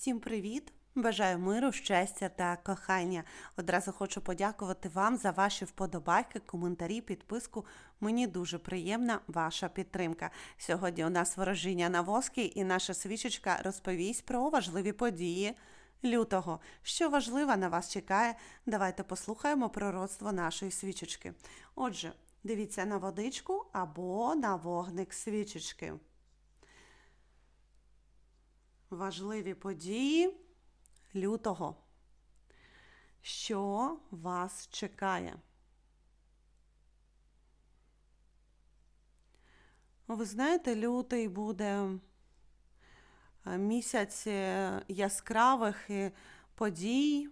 Всім привіт! Бажаю миру, щастя та кохання. Одразу хочу подякувати вам за ваші вподобайки, коментарі, підписку. Мені дуже приємна ваша підтримка. Сьогодні у нас ворожіння на воски, і наша свічечка розповість про важливі події лютого. Що важливо на вас чекає, давайте послухаємо пророцтво нашої свічечки. Отже, дивіться на водичку або на вогник свічечки. Важливі події лютого. Що вас чекає? Ви знаєте, лютий буде е, місяць е, яскравих е, подій.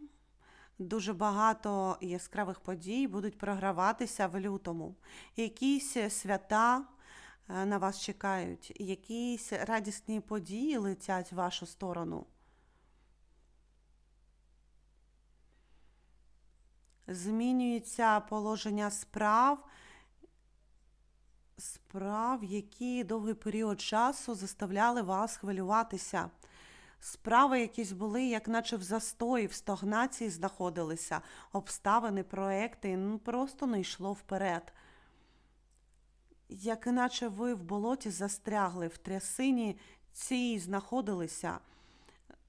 Дуже багато яскравих подій будуть програватися в лютому. Якісь свята на вас чекають, якісь радісні події летять в вашу сторону. Змінюється положення справ, справ, які довгий період часу заставляли вас хвилюватися. Справи якісь були, як наче в застої, в стагнації знаходилися, обставини, проекти, ну просто не йшло вперед. Як іначе ви в болоті застрягли, в трясині цій знаходилися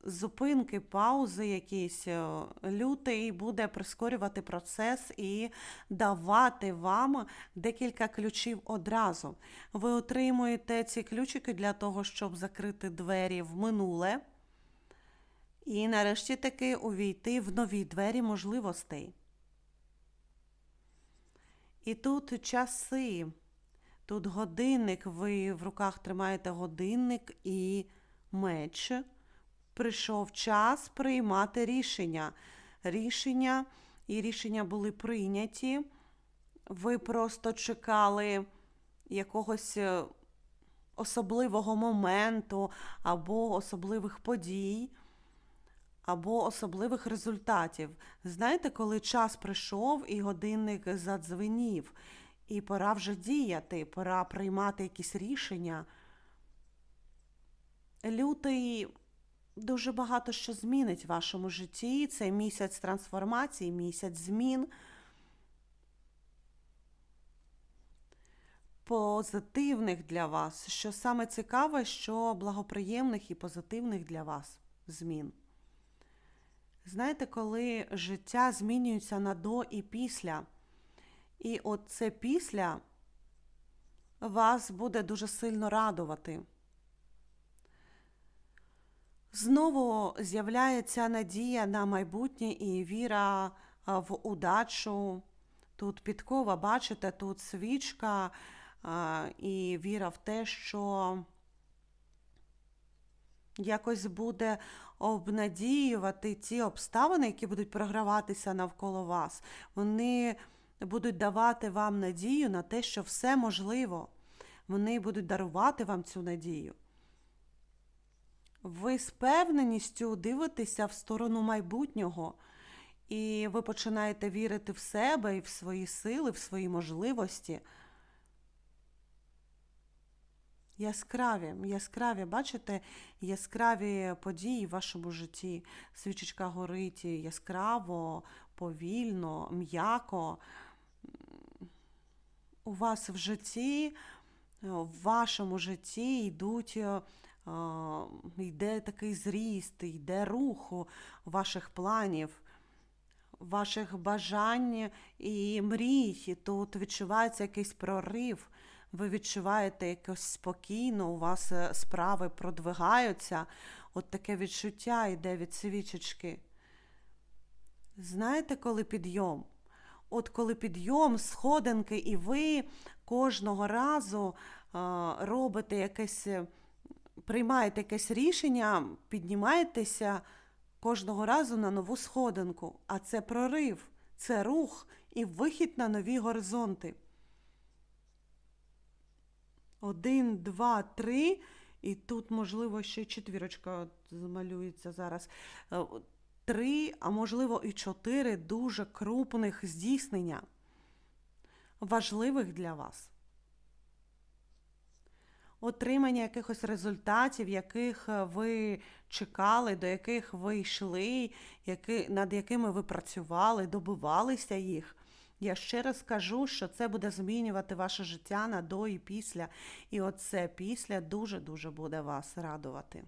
зупинки, паузи якісь, е, лютий буде прискорювати процес і давати вам декілька ключів одразу. Ви отримуєте ці ключики для того, щоб закрити двері в минуле. І нарешті таки увійти в нові двері можливостей. І тут часи, тут годинник, ви в руках тримаєте годинник і меч прийшов час приймати рішення. Рішення і рішення були прийняті. Ви просто чекали якогось е, особливого моменту або особливих подій, або особливих результатів. Знаєте, коли час прийшов і годинник задзвенів, і пора вже діяти, пора приймати якісь рішення. Лютий дуже багато що змінить в вашому житті. Це місяць трансформації, місяць змін. Позитивних для вас, що саме цікаве, що благоприємних і позитивних для вас змін. Знаєте, коли життя змінюється на до і після, і от це після вас буде дуже сильно радувати. Знову з'являється надія на майбутнє і віра в удачу. Тут підкова, бачите, тут свічка і віра в те, що якось буде обнадіювати ті обставини, які будуть програватися навколо вас. Вони будуть давати вам надію на те, що все можливо. Вони будуть дарувати вам цю надію. Ви з певненістю дивитеся в сторону майбутнього, і ви починаєте вірити в себе і в свої сили, в свої можливості. Яскраві, яскраві, бачите, яскраві події в вашому житті. Свічечка горить яскраво, повільно, м'яко. У вас в житті, в вашому житті йдуть йде такий зріст, йде рух ваших планів, ваших бажань і мрій. Тут відчувається якийсь прорив. Ви відчуваєте якось спокійно, у вас е, справи продвигаються. От таке відчуття йде від свічечки. Знаєте, коли підйом? От коли підйом, сходинки, і ви кожного разу робите якесь приймаєте якесь рішення, піднімаєтеся кожного разу на нову сходинку, а це прорив, це рух і вихід на нові горизонти. Один, два, три. І тут, можливо, ще четвірочка замалюється зараз. Три, а можливо, і чотири дуже крупних здійснення, важливих для вас. отримання якихось результатів, яких е, ви чекали, до яких ви йшли, які, над якими ви працювали, добивалися їх. Я ще раз кажу, що це буде змінювати ваше життя на до і після. І оце після дуже-дуже буде вас радувати.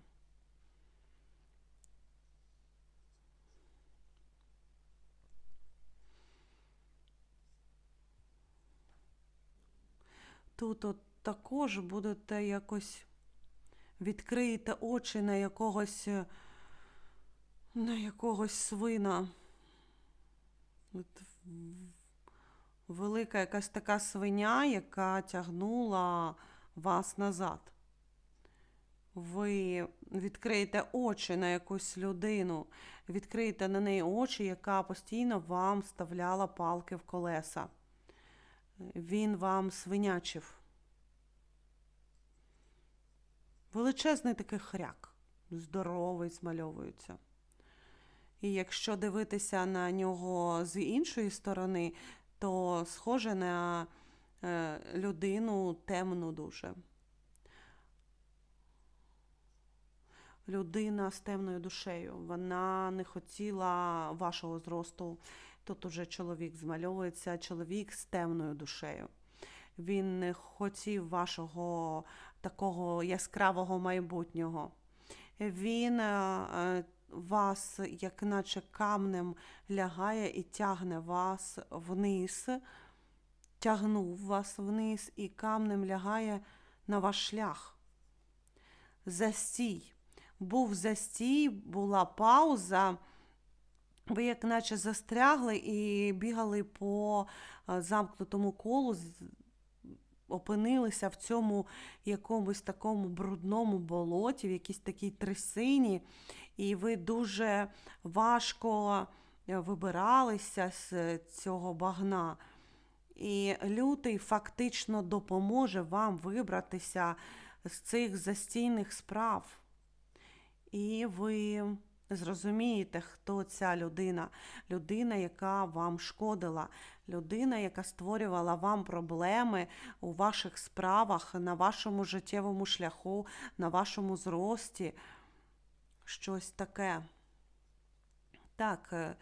Тут от також будете якось відкриєте очі на якогось е, на якогось свина. От велика якась така свиня, яка тягнула вас назад. Ви відкриєте очі на якусь людину, відкриєте на неї очі, яка постійно вам вставляла палки в колеса. Він вам свинячив. Величезний такий хряк, здоровий, змальовується. І якщо дивитися на нього з іншої сторони, то схоже на е, людину темну дуже. Людина з темною душею. Вона не хотіла вашого зросту. Тут уже чоловік змальовується, чоловік з темною душею. Він не хотів вашого такого яскравого майбутнього. Він е, е, вас, як наче камнем, лягає і тягне вас вниз, тягнув вас вниз і камнем лягає на ваш шлях. Застій. Був застій, була пауза. Ви як наче застрягли і бігали по е, замкнутому колу, опинилися в цьому якомусь такому брудному болоті, в якійсь такій трясині, і ви дуже важко е, вибиралися з цього багна. І лютий фактично допоможе вам вибратися з цих застійних справ. І ви зрозумієте, хто ця людина. Людина, яка вам шкодила, людина, яка створювала вам проблеми у ваших справах, на вашому життєвому шляху, на вашому зрості. Щось таке. Так, е,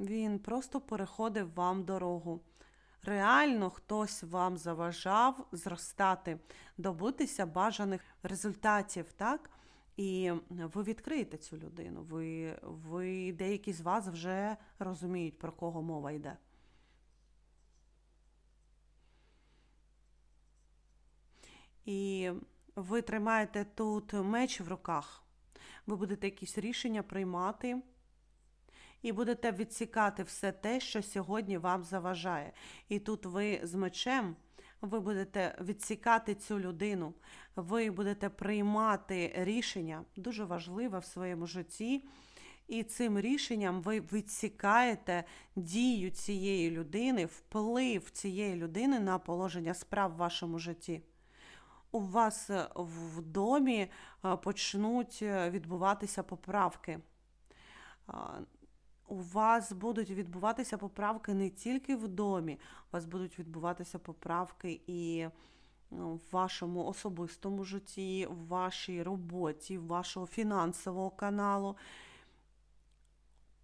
він просто переходив вам дорогу. Реально хтось вам заважав зростати, добитися бажаних результатів, так? І ви відкриєте цю людину. Ви, ви деякі з вас вже розуміють, про кого мова йде. І ви тримаєте тут меч в руках. Ви будете якісь рішення приймати і будете відсікати все те, що сьогодні вам заважає. І тут ви з мечем ви будете відсікати цю людину, ви будете приймати рішення, дуже важливе в своєму житті. І цим рішенням ви відсікаєте дію цієї людини, вплив цієї людини на положення справ в вашому житті. У вас е, в домі е, почнуть е, відбуватися поправки. У вас будуть відбуватися поправки не тільки в домі, у вас будуть відбуватися поправки і ну, в вашому особистому житті, в вашій роботі, в вашого фінансового каналу.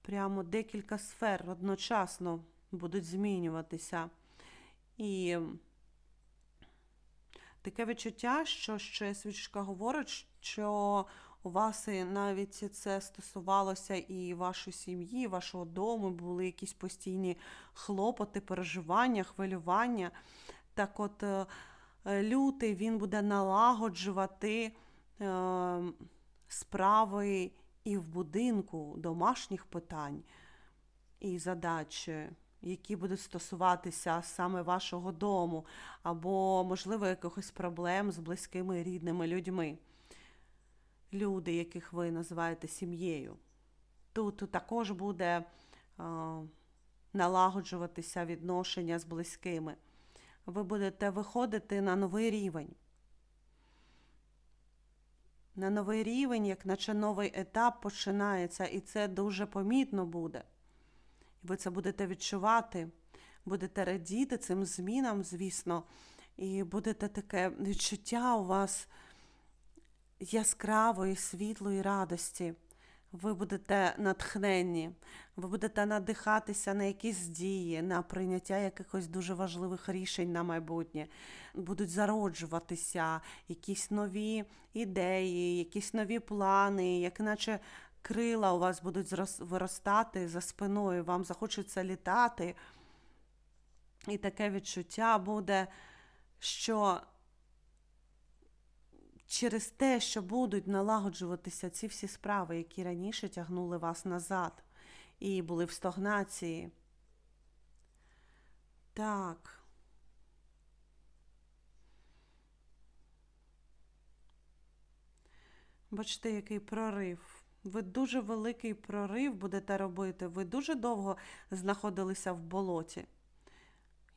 Прямо декілька сфер одночасно будуть змінюватися. І таке відчуття, що ще свічка говорить, що у вас навіть це стосувалося і вашої сім'ї, вашого дому, були якісь постійні хлопоти, переживання, хвилювання. Так от е, лютий він буде налагоджувати е, справи і в будинку домашніх питань і задач, які будуть стосуватися саме вашого дому, або, можливо, якихось проблем з близькими рідними людьми люди, яких ви називаєте сім'єю. Тут також буде е, налагоджуватися відношення з близькими. Ви будете виходити на новий рівень. На новий рівень, як наче новий етап починається, і це дуже помітно буде. Ви це будете відчувати, будете радіти цим змінам, звісно. І будете таке відчуття у вас яскравої, світлої радості. Ви будете натхненні, ви будете надихатися на якісь дії, на прийняття якихось дуже важливих рішень на майбутнє. Будуть зароджуватися якісь нові ідеї, якісь нові плани, як наче крила у вас будуть виростати за спиною, вам захочеться літати. І таке відчуття буде, що через те, що будуть налагоджуватися ці всі справи, які раніше тягнули вас назад і були в стагнації. Так. Бачите, який прорив. Ви дуже великий прорив будете робити. Ви дуже довго знаходилися в болоті.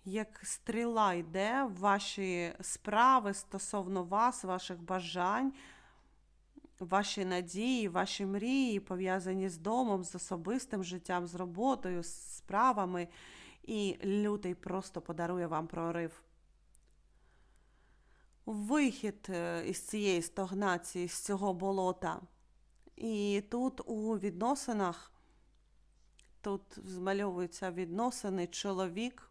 Як стріла йде в ваші справи стосовно вас, ваших бажань, ваші надії, ваші мрії, пов'язані з домом, з особистим життям, з роботою, з справами. І лютий просто подарує вам прорив. Вихід е, із цієї стагнації, з цього болота. І тут у відносинах, тут змальовуються відносини чоловік,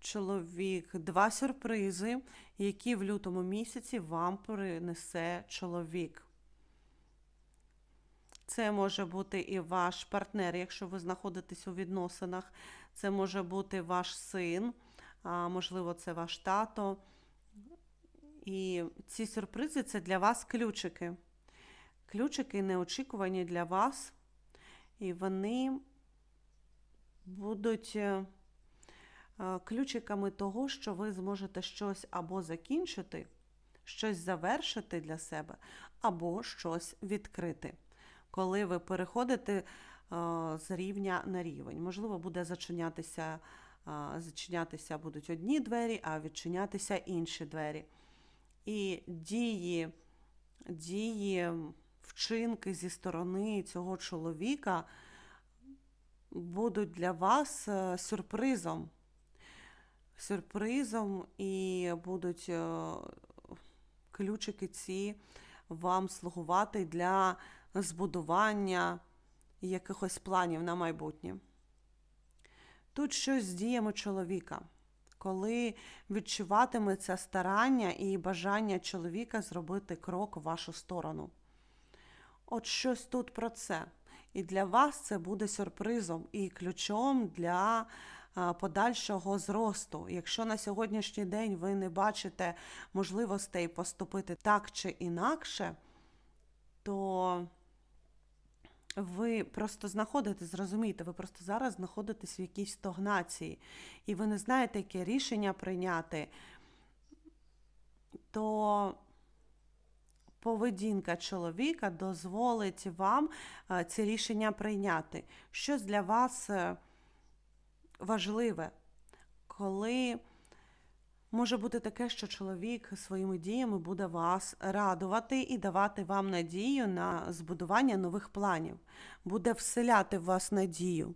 чоловік, два сюрпризи, які в лютому місяці вам принесе чоловік. Це може бути і ваш партнер, якщо ви знаходитесь у відносинах. Це може бути ваш син, а можливо, це ваш тато. І ці сюрпризи це для вас ключики. Ключики неочікувані для вас, і вони будуть е, ключиками того, що ви зможете щось або закінчити, щось завершити для себе, або щось відкрити. Коли ви переходите е, з рівня на рівень, можливо, буде зачинятися, е, зачинятися будуть одні двері, а відчинятися інші двері. І дії, дії, вчинки зі сторони цього чоловіка будуть для вас е, сюрпризом. Сюрпризом і будуть е, ключики ці вам слугувати для збудування якихось планів на майбутнє. Тут щось з діями чоловіка коли відчуватиметься старання і бажання чоловіка зробити крок в вашу сторону. От щось тут про це. І для вас це буде сюрпризом і ключом для подальшого зросту. Якщо на сьогоднішній день ви не бачите можливостей поступити так чи інакше, то ви просто знаходитесь, зрозумієте, ви просто зараз знаходитесь в якійсь стагнації, і ви не знаєте, яке рішення прийняти, то поведінка чоловіка дозволить вам е, ці рішення прийняти. Щось для вас е, важливе, коли Може бути таке, що чоловік своїми діями буде вас радувати і давати вам надію на збудування нових планів, буде вселяти в вас надію.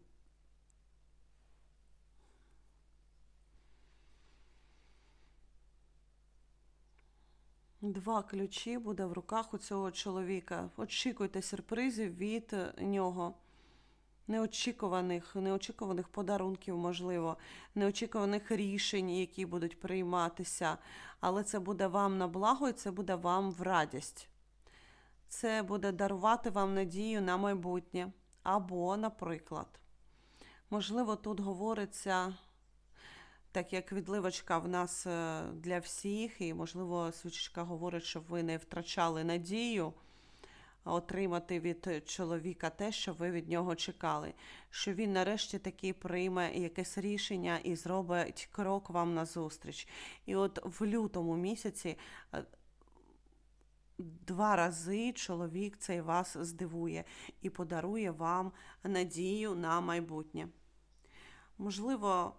Два ключі буде в руках у цього чоловіка. Очікуйте сюрпризів від нього. Неочікуваних, неочікуваних подарунків, можливо, неочікуваних рішень, які будуть прийматися, але це буде вам на благо і це буде вам в радість. Це буде дарувати вам надію на майбутнє. Або, наприклад, можливо, тут говориться, так як відливочка в нас е, для всіх, і, можливо, свічечка говорить, щоб ви не втрачали надію отримати від чоловіка те, що ви від нього чекали, що він нарешті таки прийме якесь рішення і зробить крок вам назустріч. І от в лютому місяці е, два рази чоловік цей вас здивує і подарує вам надію на майбутнє. Можливо,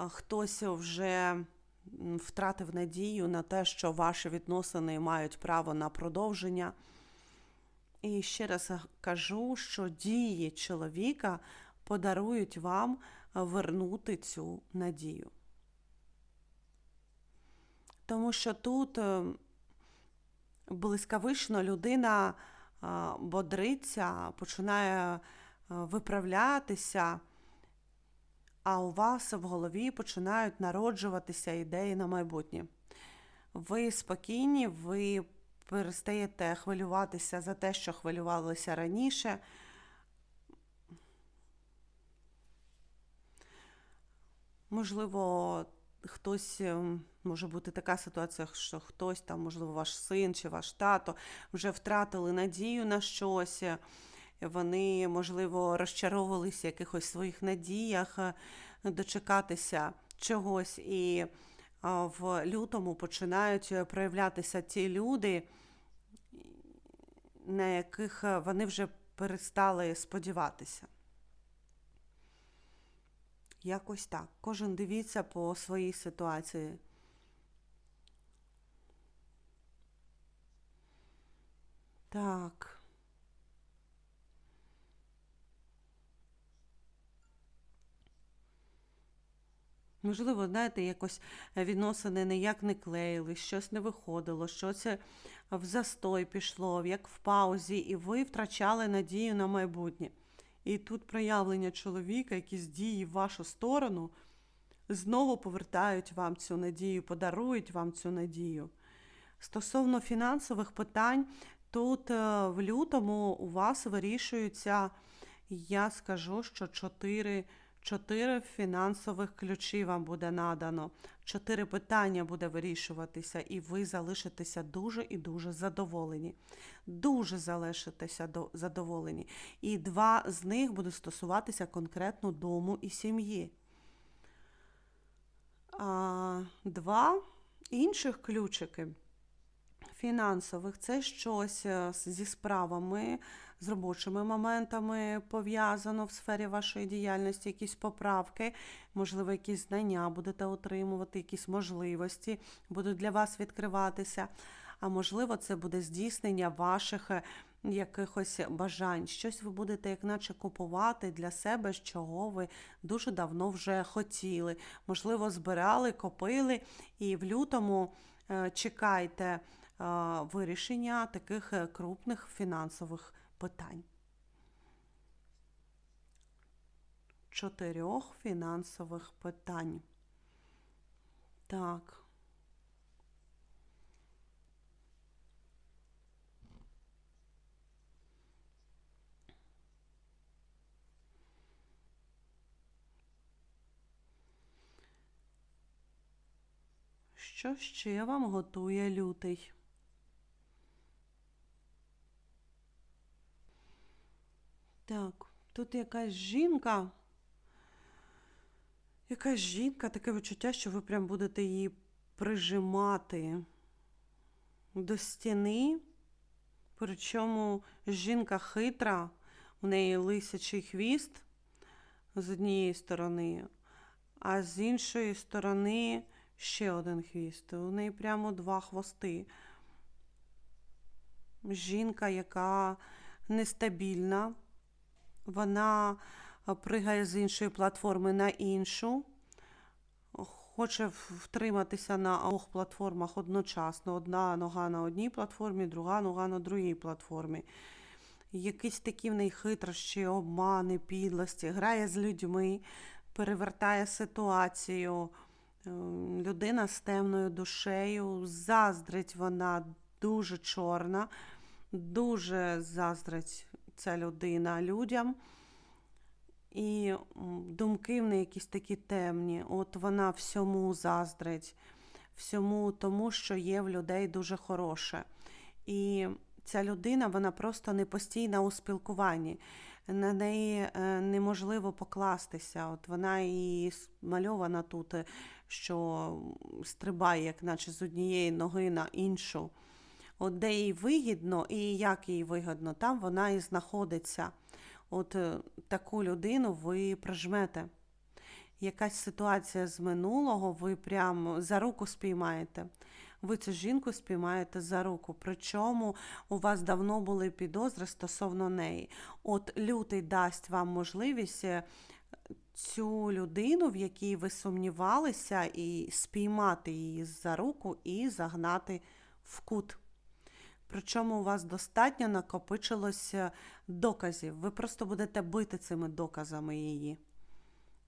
е, хтось вже втратив надію на те, що ваші відносини мають право на продовження. І ще раз кажу, що дії чоловіка подарують вам вернути цю надію. Тому що тут е, блискавично людина е, бодриться, починає е, виправлятися, а у вас в голові починають народжуватися ідеї на майбутнє. Ви спокійні, ви перестаєте хвилюватися за те, що хвилювалися раніше. Можливо, хтось ем, може бути така ситуація, що хтось там, можливо, ваш син чи ваш тато вже втратили надію на щось. Вони, можливо, розчаровувалися в якихось своїх надіях е, дочекатися чогось. І в лютому починають проявлятися ті люди, на яких е, вони вже перестали сподіватися. Якось так. Кожен дивіться по своїй ситуації. Так. Можливо, знаєте, якось відносини ніяк не клеїли, щось не виходило, щось в застой пішло, як в паузі, і ви втрачали надію на майбутнє. І тут проявлення чоловіка, якісь дії в вашу сторону, знову повертають вам цю надію, подарують вам цю надію. Стосовно фінансових питань, тут е, в лютому у вас вирішуються, я скажу, що чотири. Чотири фінансових ключі вам буде надано. Чотири питання буде вирішуватися, і ви залишитеся дуже і дуже задоволені. Дуже залишитеся задоволені. І два з них будуть стосуватися конкретно дому і сім'ї. А два інших ключики фінансових це щось е, зі справами, з робочими моментами пов'язано в сфері вашої діяльності, якісь поправки, можливо, якісь знання будете отримувати, якісь можливості будуть для вас відкриватися. А можливо, це буде здійснення ваших е, якихось бажань. Щось ви будете, як наче, купувати для себе, чого ви дуже давно вже хотіли. Можливо, збирали, копили, і в лютому е, чекайте вирішення таких е, крупних фінансових питань. Чотирьох фінансових питань. Так. Що ще вам готує лютий? Так, тут якась жінка. Якась жінка, таке відчуття, що ви прям будете її прижимати до стіни. Причому жінка хитра, у неї лисячий хвіст з однієї сторони, а з іншої сторони ще один хвіст. У неї прямо два хвости. Жінка, яка нестабільна, вона пригає з іншої платформи на іншу, хоче втриматися на обох платформах одночасно. Одна нога на одній платформі, друга нога на другій платформі. Якісь такі в неї хитрощі, обмани, підлості, грає з людьми, перевертає ситуацію. Ем, Людина з темною душею, заздрить вона дуже чорна, дуже заздрить ця людина людям. І думки в неї якісь такі темні. От вона всьому заздрить, всьому тому, що є в людей дуже хороше. І ця людина, вона просто не постійна у спілкуванні. На неї е, неможливо покластися. От вона і мальована тут, е, що стрибає, як наче з однієї ноги на іншу. От де їй вигідно і як їй вигідно, там вона і знаходиться. От е, таку людину ви прижмете. Якась ситуація з минулого, ви прям за руку спіймаєте. Ви цю жінку спіймаєте за руку. Причому у вас давно були підозри стосовно неї. От лютий дасть вам можливість е, цю людину, в якій ви сумнівалися, і спіймати її за руку і загнати в кут. Причому у вас достатньо накопичилося доказів. Ви просто будете бити цими доказами її.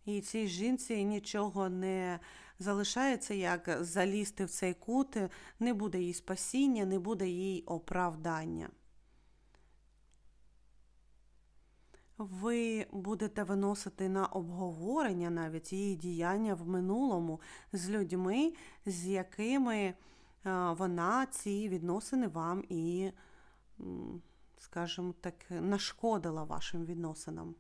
І цій жінці нічого не залишається, як залізти в цей кут, не буде їй спасіння, не буде їй оправдання. Ви будете виносити на обговорення навіть її діяння в минулому з людьми, з якими е, вона ці відносини вам і, скажімо так, нашкодила вашим відносинам.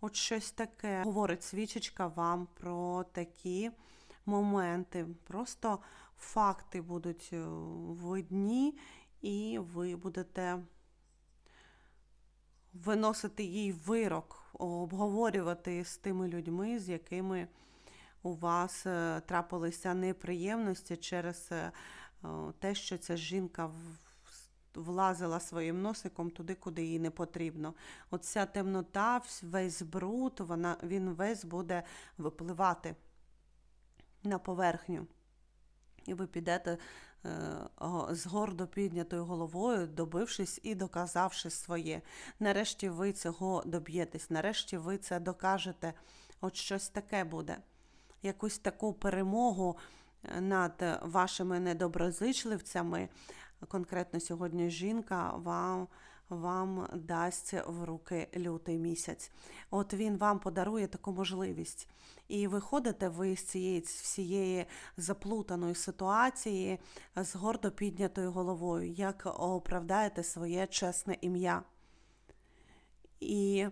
От щось таке говорить свічечка вам про такі моменти. Просто факти будуть е, видні, і ви будете виносити їй вирок, обговорювати з тими людьми, з якими у вас е, трапилися неприємності через е, е, те, що ця жінка влазила своїм носиком туди, куди їй не потрібно. Оця темнота, весь бруд, вона, він весь буде випливати на поверхню. І ви підете з гордо піднятою головою, добившись і доказавши своє. Нарешті ви цього доб'єтесь, нарешті ви це докажете. От щось таке буде. Якусь таку перемогу е, над вашими недоброзичливцями, конкретно сьогодні жінка вам, вам дасть в руки лютий місяць. От він вам подарує таку можливість. І виходите ви з цієї всієї заплутаної ситуації з гордо піднятою головою, як оправдаєте своє чесне ім'я. І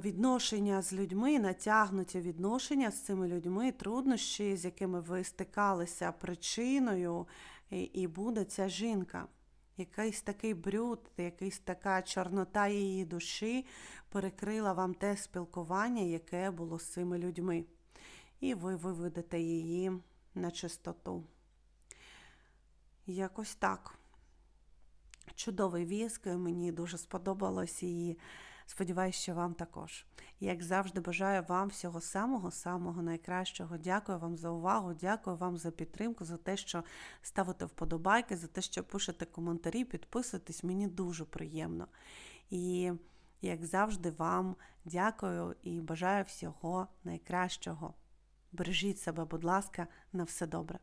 відношення з людьми, натягнуті відношення з цими людьми, труднощі, з якими ви стикалися причиною, і, буде ця жінка. Якийсь такий брюд, якась така чорнота її душі перекрила вам те спілкування, яке було з цими людьми. І ви виведете її на чистоту. Якось так. Чудовий віск, мені дуже сподобалось і сподіваюся, що вам також. Як завжди, бажаю вам всього самого-самого найкращого. Дякую вам за увагу, дякую вам за підтримку, за те, що ставите вподобайки, за те, що пишете коментарі, підписуєтесь. Мені дуже приємно. І, як завжди, вам дякую і бажаю всього найкращого. Бережіть себе, будь ласка, на все добре.